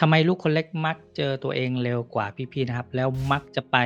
ทำไมลูกคนเล็กมักเจอตัวเองเร็วกว่าพี่ๆนะครับ แล้วมักจะไป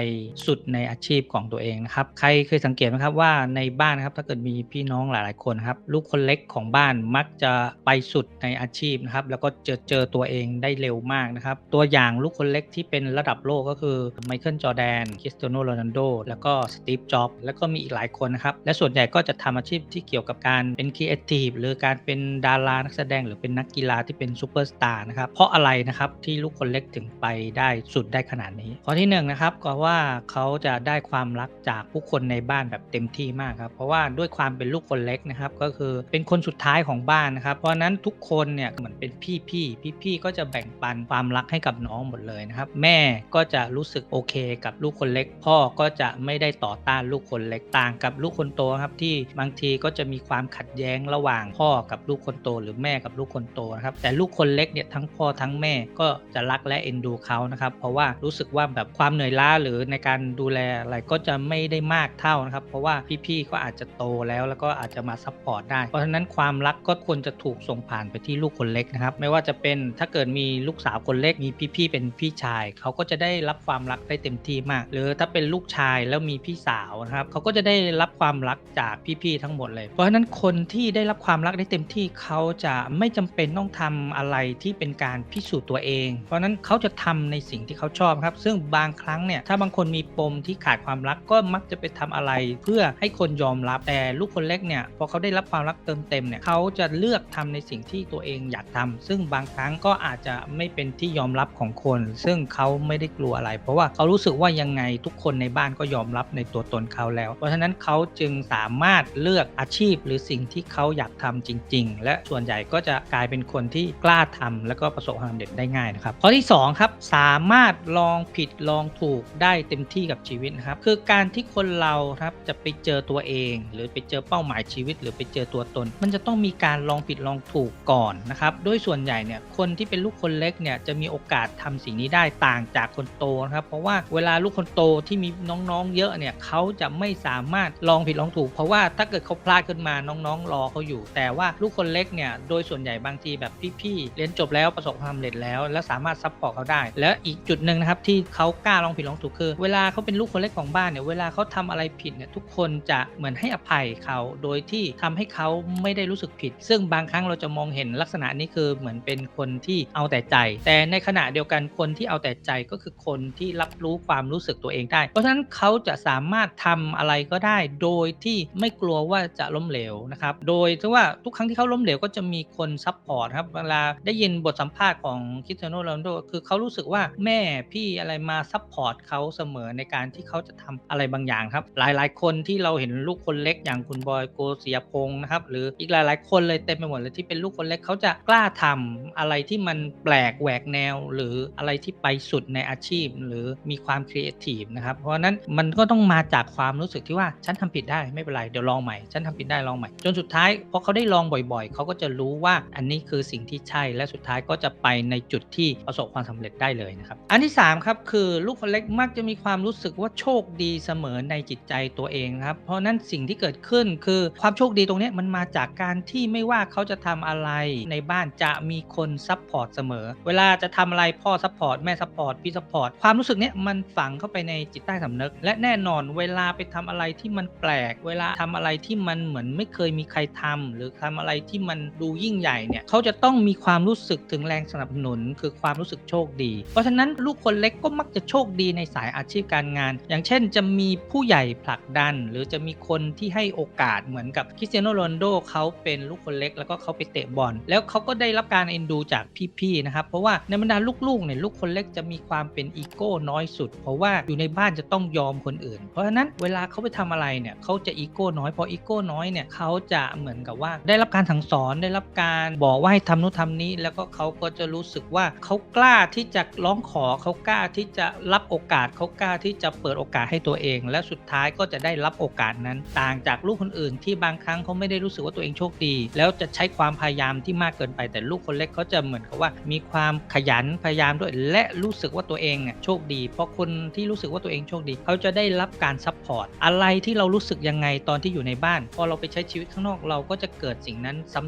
สุดในอาชีพของตัวเองนะครับ ใครเคยสังเกตไหมครับว่าในบ้านนะครับถ้าเกิดมีพี่น้องหลายๆคนครับ ลูกคนเล็กของบ้านมักจะไปสุดในอาชีพนะครับ แล้วก็เจอเจอตัวเองได้เร็วมากนะครับ ตัวอย่างลูกคนเล็กที่เป็นระดับโลกก็คือไมเคิลจอแดนคริสเตียโนโรนัลโดแล้วก็สตีฟจ็อบแล้วก็มีอีกหลายคนนะครับ และส่วนใหญ่ก็จะทำอาชีพที่เกี่ยวกับการเป็นครีเอทีฟหรือการเป็นดารานักแสดงหรือเป็นนักกีฬาที่เป็นซูเปอร์สตาร์นะครับเพราะอะไรนะครับครับที่ลูกคนเล็กถึงไปได้สุดได้ขนาดนี้ ข้อที่1นงนะครับก็ว่าเขาจะได้ความรักจากผู้คนในบ้านแบบเต็มที่มากครับเพราะว่าด้วยความเป็นลูกคนเล็กนะครับก็คือเป็นคนสุดท้ายของบ้านนะครับ เพราะนั้นทุกคนเนี่ยเหมือนเป็นพี่พี่พี่พี่ก็จะแบ่งปันความรักให้กับน้องหมดเลยนะครับ แม่ก็จะรู้สึกโอเคกับลูกคนเล็ก พ่อก็จะไม่ได้ต่อต้านลูกคนเล็กต่างกับลูกคนโตครับที่บางทีก็จะมีความขัดแย้งระหว่างพ่อกับลูกคนโต หรือแม่กับลูกคนโตนะครับแต่ลูกคนเล็กเนี่ยทั้งพ่อทั้งแม่ก็จะรักและเอ็นดูเขานะครับ เพราะว่ารู้สึกว่าแบบความเหนื่อยล้าหรือในการดูแลอะไรก็จะไม่ได้มากเท่านะครับ เพราะว่าพี่ๆก็อาจจะโตแล้วแล้วก็อาจจะมาซัพพอร์ตได้ เพราะฉะนั้นความรักก็ควรจะถูกส่งผ่านไปที่ลูกคนเล็กนะครับ ไม่ว่าจะเป็นถ้าเกิดมีลูกสาวคนเล็กมีพี่ๆเป็นพี่ชาย เขาก็จะได้รับความรักได้เต็มที่มาก หรือถ้าเป็นลูกชายแล้วมีพี่สาวนะครับเขาก็จะได้รับความรักจากพี่ๆทั้งหมดเลย เพราะฉะนั้นคนที่ได้รับความรักได้เต็มที่เขาจะไม่จำเป็นต้องทำอะไรที่เป็นการพิสูจน์ตัวเอง เพราะนั้นเขาจะทำในสิ่งที่เขาชอบครับ ซึ่งบางครั้งเนี่ยถ้าบางคนมีปมที่ขาดความรักก็มักจะไปทำอะไร เพื่อให้คนยอมรับแต่ลูกคนเล็กเนี่ยพอเขาได้รับความรักเติมเต็มเนี่ยเขาจะเลือกทำในสิ่งที่ตัวเองอยากทำซึ่งบางครั้งก็อาจจะไม่เป็นที่ยอมรับของคน ซึ่งเขาไม่ได้กลัวอะไร เพราะว่าเขารู้สึกว่ายังไงทุกคนในบ้านก็ยอมรับในตัวตนเขาแล้ว เพราะฉะนั้นเขาจึงสามารถเลือกอาชีพหรือสิ่งที่เขาอยากทำจริง ๆ และส่วนใหญ่ก็จะกลายเป็นคนที่กล้าทำแล้วก็ประสบความสำเร็จได้ง่ายนะครับ ข้อที่สองครับสามารถลองผิดลองถูกได้เต็มที่กับชีวิตนะครับคือการที่คนเราครับจะไปเจอตัวเอง หรือไปเจอเป้าหมายชีวิต หรือไปเจอตัวตน มันจะต้องมีการลองผิดลองถูกก่อนนะครับโดยส่วนใหญ่เนี่ยคนที่เป็นลูกคนเล็กเนี่ยจะมีโอกาสทำสิ่งนี้ได้ต่างจากคนโตนะครับเพราะว่าเวลาลูกคนโตที่มีน้องๆ เยอะเนี่ยเขาจะไม่สามารถลองผิดลองถูก เพราะว่าถ้าเกิดเขาพลาดขึ้นมาน้องๆ รอเขาอยู่ แต่ว่าลูกคนเล็กเนี่ยโดยส่วนใหญ่บางทีแบบพี่ๆเรียนจบแล้วประสบความสำเร็จแล้วแล้ว และสามารถซัพพอร์ตเขาได้ และอีกจุดหนึ่งนะครับที่เขากล้าลองผิดลองถูกคือ เวลาเขาเป็นลูกคนเล็กของบ้านเนี่ยเวลาเขาทำอะไรผิดเนี่ยทุกคนจะเหมือนให้อภัยเขาโดยที่ทำให้เขาไม่ได้รู้สึกผิด ซึ่งบางครั้งเราจะมองเห็นลักษณะนี้คือเหมือนเป็นคนที่เอาแต่ใจ แต่ในขณะเดียวกันคนที่เอาแต่ใจก็คือคนที่รับรู้ความรู้สึกตัวเองได้ เพราะฉะนั้นเขาจะสามารถทำอะไรก็ได้ โดยที่ไม่กลัวว่าจะล้มเหลวนะครับโดยที่ว่าทุกครั้งที่เขาล้มเหลวก็จะมีคนซัพพอร์ตครับเวลาได้ยินบทสัมภาษณ์ของคริสเตียโนโรนัลโดคือเขารู้สึกว่าแม่พี่อะไรมาซัพพอร์ตเขาเสมอในการที่เขาจะทำอะไรบางอย่างครับ หลายๆ คนที่เราเห็นลูกคนเล็กอย่างคุณบอยโกเสียพงศ์นะครับหรืออีกหลายๆ คนเลยเต็มไปหมดเลยที่เป็นลูกคนเล็กเขาจะกล้าทำอะไรที่มันแปลกแหวกแนว หรืออะไรที่ไปสุดในอาชีพ หรือมีความครีเอทีฟนะครับเพราะฉะนั้นมันก็ต้องมาจากความรู้สึกที่ว่าฉันทำผิดได้ไม่เป็นไรเดี๋ยวลองใหม่ฉันทำผิดได้ลองใหม่ จนสุดท้ายพอเขาได้ลองบ่อยๆ เขาก็จะรู้ว่าอันนี้คือสิ่งที่ใช่และสุดท้ายก็จะไปในจุดที่ประสบความสำเร็จได้เลยนะครับ อันที่3ครับคือลูกคนเล็กมักจะมีความรู้สึกว่าโชคดีเสมอในจิตใจตัวเองครับเพราะนั้นสิ่งที่เกิดขึ้นคือความโชคดีตรงนี้มันมาจากการที่ไม่ว่าเขาจะทำอะไรในบ้านจะมีคนซัพพอร์ตเสมอ เวลาจะทำอะไรพ่อซัพพอร์ตแม่ซัพพอร์ตพี่ซัพพอร์ตความรู้สึกเนี้ยมันฝังเข้าไปในจิตใต้สำนึก และแน่นอนเวลาไปทำอะไรที่มันแปลก เวลาทำอะไรที่มันเหมือนไม่เคยมีใครทำหรือทำอะไรที่มันดูยิ่งใหญ่เนี่ยเขาจะต้องมีความรู้สึกถึงแรงสนับสนุนคือความรู้สึกโชคดี เพราะฉะนั้นลูกคนเล็กก็มักจะโชคดีในสายอาชีพการงาน อย่างเช่นจะมีผู้ใหญ่ผลักดัน หรือจะมีคนที่ให้โอกาสเหมือนกับคริสเตียโนโรนโดเขาเป็นลูกคนเล็กแล้วก็เขาไปเตะบอล แล้วเขาก็ได้รับการเอ็นดูจากพี่ๆนะครับเพราะว่าในบรรดาลูกๆเนี่ยลูกคนเล็กจะมีความเป็นอีโก้น้อยสุด เพราะว่าอยู่ในบ้านจะต้องยอมคนอื่น เพราะฉะนั้นเวลาเขาไปทำอะไรเนี่ยเขาจะอีโก้น้อยพออีโก้น้อยเนี่ยเขาจะเหมือนกับว่าได้รับการสั่งสอนได้รับการบอกว่าให้ทำนู่นทำนี้ แล้วก็เขาก็จะรู้สึกว่าเขากล้าที่จะร้องขอเขากล้าที่จะรับโอกาสเขากล้าที่จะเปิดโอกาสให้ตัวเอง และสุดท้ายก็จะได้รับโอกาสนั้น ต่างจากลูกคนอื่น ที่บางครั้งเขาไม่ได้รู้สึกว่าตัวเองโชคดี แล้วจะใช้ความพยายามที่มากเกินไปแต่ลูกคนเล็กเขาจะเหมือนกับว่า มีความขยันพยายามด้วยและรู้สึกว่าตัวเองโชคดี เพราะคนที่รู้สึกว่าตัวเองโชคดี เขาจะได้รับการซัพพอร์ตอะไรที่เรารู้สึกยังไงตอนที่อยู่ในบ้าน พอเราไปใช้ชีวิตข้างนอกเราก็จะเกิดสิ่งนั้นซ้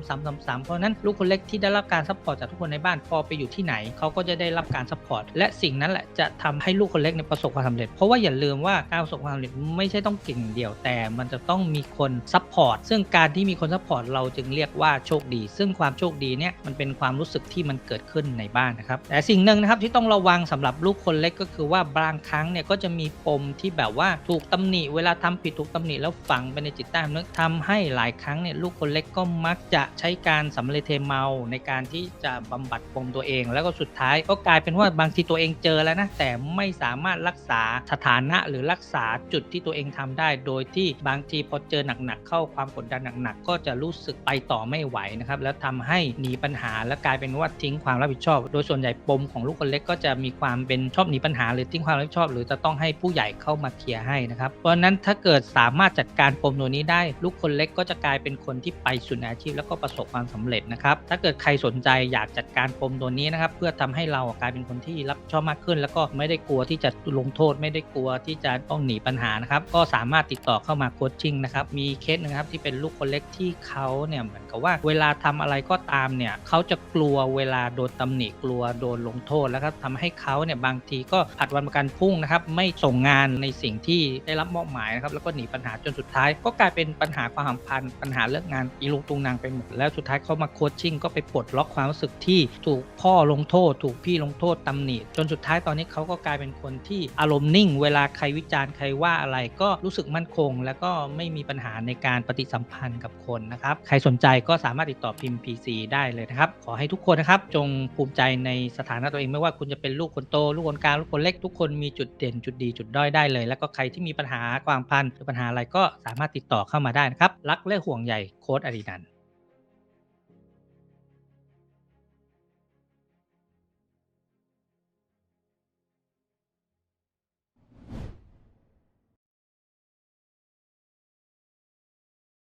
ำๆๆๆเพราะนั้นลูกคนเล็กที่ได้รับการซัพพอร์ตจากทุกคนในบ้านพอไปอยู่อยู่ที่ไหนเขาก็จะได้รับการซัพพอร์ตและสิ่งนั้นแหละจะทำให้ลูกคนเล็กเนี่ยประสบความสำเร็จ เพราะว่าอย่าลืมว่าการประสบความสำเร็จไม่ใช่ต้องเก่งเดียวแต่มันจะต้องมีคนซัพพอร์ตซึ่งการที่มีคนซัพพอร์ตเราจึงเรียกว่าโชคดี ซึ่งความโชคดีเนี่ยมันเป็นความรู้สึกที่มันเกิดขึ้นในบ้านนะครับแต่สิ่งหนึ่งนะครับที่ต้องระวังสำหรับลูกคนเล็กก็คือว่าบางครั้งเนี่ยก็จะมีปมที่แบบว่าถูกตำหนิเวลาทำผิดถูกตำหนิแล้วฝังไปในจิตใต้สำนึกทำให้หลายครั้งเนี่ยลูกคนเล็กก็มักจะใช้การสำเร็จเทเมาในการที่จะบำบัดปมตัวเองแล้วก็สุดท้ายก็กลายเป็นว่าบางทีตัวเองเจอแล้วนะแต่ไม่สามารถรักษาสถานะหรือรักษาจุดที่ตัวเองทำได้ โดยที่บางทีพอเจอหนักๆเข้าความกดดันหนักๆก็จะรู้สึกไปต่อไม่ไหวนะครับแล้วทำให้หนีปัญหาและกลายเป็นว่าทิ้งความรับผิดชอบ โดยส่วนใหญ่ปมของลูกคนเล็กก็จะมีความเป็นชอบหนีปัญหา หรือทิ้งความรับผิดชอบ หรือจะต้องให้ผู้ใหญ่เข้ามาเคลียร์ให้นะครับเพราะนั้นถ้าเกิดสามารถจัดการปมตัวนี้ได้ ลูกคนเล็กก็จะกลายเป็นคนที่ไปสู่อาชีพแล้วก็ประสบความสำเร็จนะครับถ้าเกิดใครสนใจอยากจัดการปมตัวนี้นะครับ เพื่อทำให้เรากลายเป็นคนที่รับชอบมากขึ้น แล้วก็ไม่ได้กลัวที่จะลงโทษ ไม่ได้กลัวที่จะต้องหนีปัญหานะครับ ก็สามารถติดต่อเข้ามาโคชชิ่งนะครับ มีเคสหนึงครับที่เป็นลูกคนเล็กที่เขาเนี่ยเหมือนกับว่าเวลาทำอะไรก็ตามเนี่ยเขาจะกลัวเวลาโดนตำหนิกลัวโดนลงโทษแล้วก็ทำให้เขาเนี่ยบางทีก็ผัดวันประกันพรุ่งนะครับ ไม่ส่งงานในสิ่งที่ได้รับมอบหมายนะครับ แล้วก็หนีปัญหาจนสุดท้าย ก็กลายเป็นปัญหาความสัมพันธ์ปัญหาเรื่องงานอีลุงตุงนางไปหมดแล้วสุดท้ายเขามาโคชชิ่งก็ไปปลดล็อกความรู้สึกที่ถูกพ่อพ่อลงโทษ ถูกพี่ลงโทษตำหนิจนสุดท้ายตอนนี้เขาก็กลายเป็นคนที่อารมณ์นิ่ง เวลาใครวิจารณ์ใครว่าอะไรก็รู้สึกมั่นคง แล้วก็ไม่มีปัญหาในการปฏิสัมพันธ์กับคนนะครับ ใครสนใจก็สามารถติดต่อพิมพ์ PC ได้เลยนะครับ ขอให้ทุกคนนะครับ จงภูมิใจในสถานะตัวเองไม่ว่าคุณจะเป็นลูกคนโต ลูกคนกลางลูกคนเล็กทุกคนมีจุดเด่นจุดดีจุดด้อยได้เลย แล้วก็ใครที่มีปัญหาความพันหรือปัญหาอะไรก็สามารถติดต่อเข้ามาได้นะครับรักและห่วงใยโค้ดอรีนันท์